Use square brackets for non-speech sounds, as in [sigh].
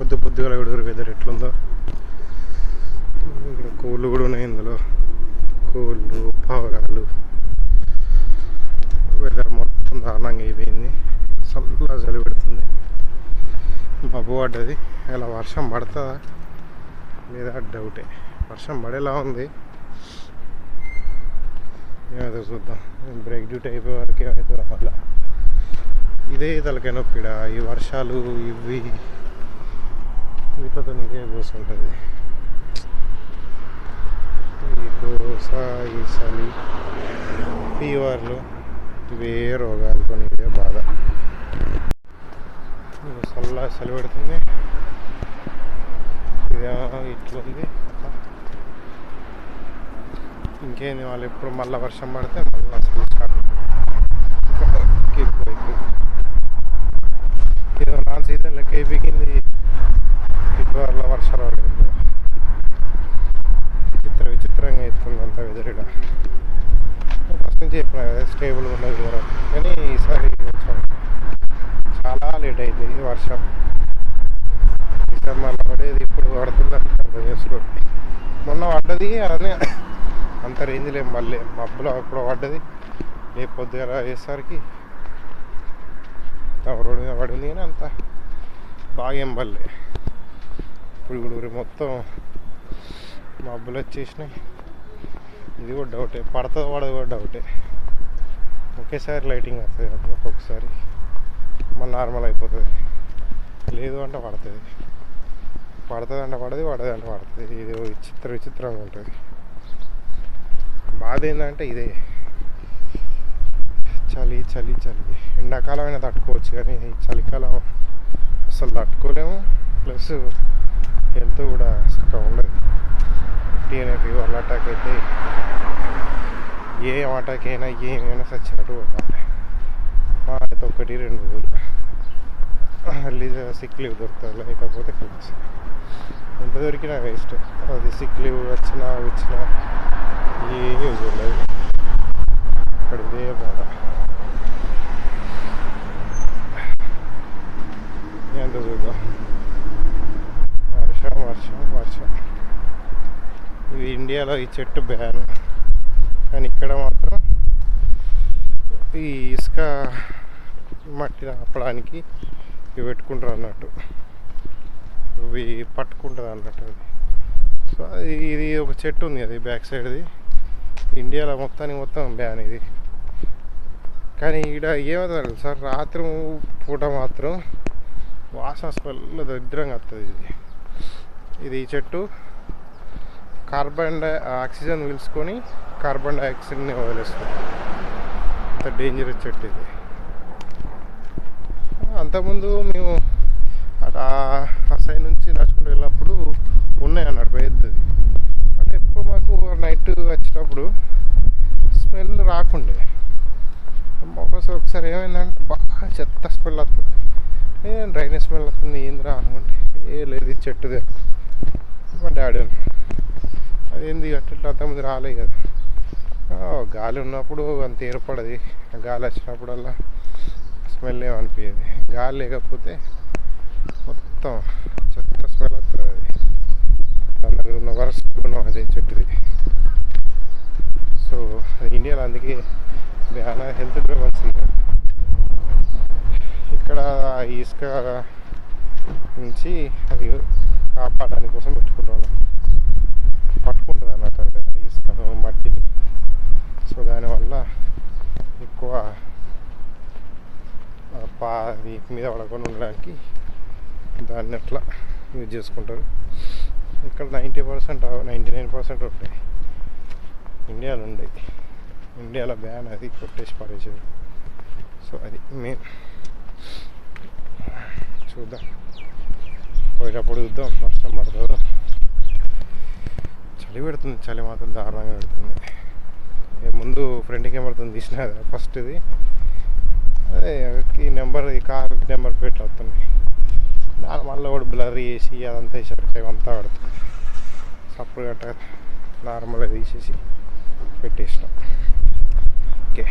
పొద్దు పొద్దుగా కూడా వెదర్ ఎట్లుందో. ఇక్కడ కోళ్ళు కూడా ఉన్నాయి ఇందులో. కోళ్ళు పావురాలు. వెదర్ మొత్తం దారుణంగా అయిపోయింది. చల్లగా చలి పెడుతుంది. మబ్బు పడ్డది. ఇలా వర్షం పడుతుందా? లేదా డౌటే. వర్షం పడేలా ఉంది. ఏమైతే చూద్దాం. బ్రేక్ డ్యూటీ అయిపోయే వరకు ఏమైతే మళ్ళా ఇదే తలకైనా నొప్పిడ? ఈ వర్షాలు ఇవి వీటితో ఇదే ఉంటుంది. ఈ దోశ ఈ చలి ఫీవర్లు ఇవే రోగాలతో ఇదే బాధ. ఇంకా చల్ల చలి పెడుతుంది. ఇదేమో ఇట్లుంది. ఇంకేంది వాళ్ళు ఎప్పుడు మళ్ళీ వర్షం పడితే మళ్ళీ స్టార్ట్ ఎక్కువ అవుతుంది ఏదో నాన్ సీజన్ లెక్క అయిపోయింది ఫిబ్రవరిలో వర్షాలు పడలేదు విచిత్ర విచిత్రంగా అవుతుంది అంత వెదరిడ ఫస్ట్ నుంచి చెప్పిన కదా స్టేబుల్గా ఉండదు దూరం కానీ ఈసారి కొంచెం చాలా లేట్ అయింది వర్షం. ఈసారి మళ్ళీ పడేది ఇప్పుడు పడుతుందని అర్థం చేసుకోండి మొన్న పడ్డది అదే [laughs] అంత రేంజ్ లేము మళ్ళీ. మబ్బులో అప్పుడు పడ్డది. రేపు పొద్దుగా అయ్యేసరికి రోడ్డు మీద పడింది కానీ అంత బాగా ఏం పడలే. ఇప్పుడు ఇప్పుడు మొత్తం మబ్బులు వచ్చేసినాయి. ఇది కూడా డౌటే. పడుతుందో పడదు కూడా డౌటే. ఒకేసారి లైటింగ్ వస్తుంది ఒక్కొక్కసారి. మళ్ళీ నార్మల్ అయిపోతుంది. లేదు అంటే పడుతుంది. పడుతుంది అంటే పడది పడదు అంటే పడుతుంది. ఇది విచిత్ర విచిత్రంగా ఉంటుంది. బాధ ఏంటంటే ఇదే. చలి చలి చలి. ఎండాకాలం అయినా తట్టుకోవచ్చు కానీ చలికాలం అసలు తట్టుకోలేము. ప్లస్ హెల్త్ కూడా చక్కగా ఉండదు. టీ అనే ఫీవర్ల అటాక్ అయితే ఏ అటాక్ అయినా ఏమైనా సచ్చినట్టు ఉండాలి. మా అయితే ఒకటి రెండు రోజులు మళ్ళీ సిక్ లీవ్ దొరుకుతుంది లేకపోతే క్లాస్ ఎంత దొరికినా వేస్ట్ అది సిక్ లీవ్ వచ్చినా వచ్చినా ఏం యూజ్ ఉండదు. ఇక్కడ ఇదే బాధ ఎంత చూద్దాం వర్షం వర్షం వర్షం ఇది ఇండియాలో ఈ చెట్టు బ్యాన్. కానీ ఇక్కడ మాత్రం ఈ ఇసుక మట్టి ఆపడానికి ఇవి పెట్టుకుంటారు అన్నట్టు. ఇవి పట్టుకుంటుంది అన్నట్టు అది. సో అది ఇది ఒక చెట్టు ఉంది అది బ్యాక్ సైడ్ది. ఇండియాలో మొత్తానికి మొత్తం బ్యాన్ ఇది. కానీ ఇక్కడ ఏమవుతుంది సార్ రాత్రి పూట మాత్రం వాసన స్మెల్ దరిద్రంగా వస్తుంది ఇది. ఇది ఈ చెట్టు. కార్బన్ డై ఆక్సిజన్ పీల్చుకొని కార్బన్ డైఆక్సైడ్ని వదిలేస్తుంది అంత డేంజరస్ చెట్టు ఇది. అంతకుముందు మేము అటు ఆ- సైడ్ నుంచి నడుచుకుంటూ వెళ్ళినప్పుడు ఉన్నాయి అన్నట్టు పెద్దది. అంటే ఎప్పుడు మాకు నైట్ వచ్చేటప్పుడు స్మెల్ రాకుండే. ఒకసారి ఒకసారి ఏమైందంటే బాగా చెత్త స్మెల్ వస్తుంది ఏ డ్రైనేజ్ స్మెల్ వస్తుంది ఏందిరా అనుకుంటే ఏ లేదు చెట్టుదే. మా డాడీ ఏంది అట్లా అంతమంది రాలే కదా. గాలి ఉన్నప్పుడు అంత ఏర్పడది. గాలి వచ్చినప్పుడల్లా స్మెల్ ఏమనిపించేది గాలి లేకపోతే మొత్తం చెత్త స్మెల్ వస్తుంది అది. దాని దగ్గర ఉన్న వరస్ట్ గుణం అదే చెట్టుది. సో ఇండియాలో అందుకే చాలా హెల్త్ కూడా మంచిది ఇక్కడ ఇసుక నుంచి అది కాపాడడానికి కోసం పెట్టుకుంటాను పట్టుకుంటుంది అన్నట్టు అది ఇసుక మట్టిని. సో దానివల్ల ఎక్కువ పా మీద పడకుండా ఉండడానికి దాన్ని అట్లా యూజ్ చేసుకుంటారు? ఇక్కడ ninety percent ninety nine percent ఉంటాయి ఇండియాలో ఉండే ఇండియాలో బ్యాన్ అది కొట్టేసి పడేసారు సో అది మెయిన్. చూద్దాం. పోయేటప్పుడు చూద్దాం. వర్షం పడుతుందో? చలి పెడుతుంది చలి మాత్రం దారుణంగా పెడుతుంది. ముందు ఫ్రంట్ కెమెరాతో తీసిన ఫస్ట్ ఇది. అదే ఈ నెంబర్ ఈ కార్ నెంబర్ ప్లేట్లు వస్తున్నాయి. దాని మళ్ళీ కూడా బ్లర్ చేసి అదంతా వేసరికి అంతా పడుతుంది. సప్పుడు గట్ట నార్మల్గా తీసేసి పెట్టేసినాం. ఓకే.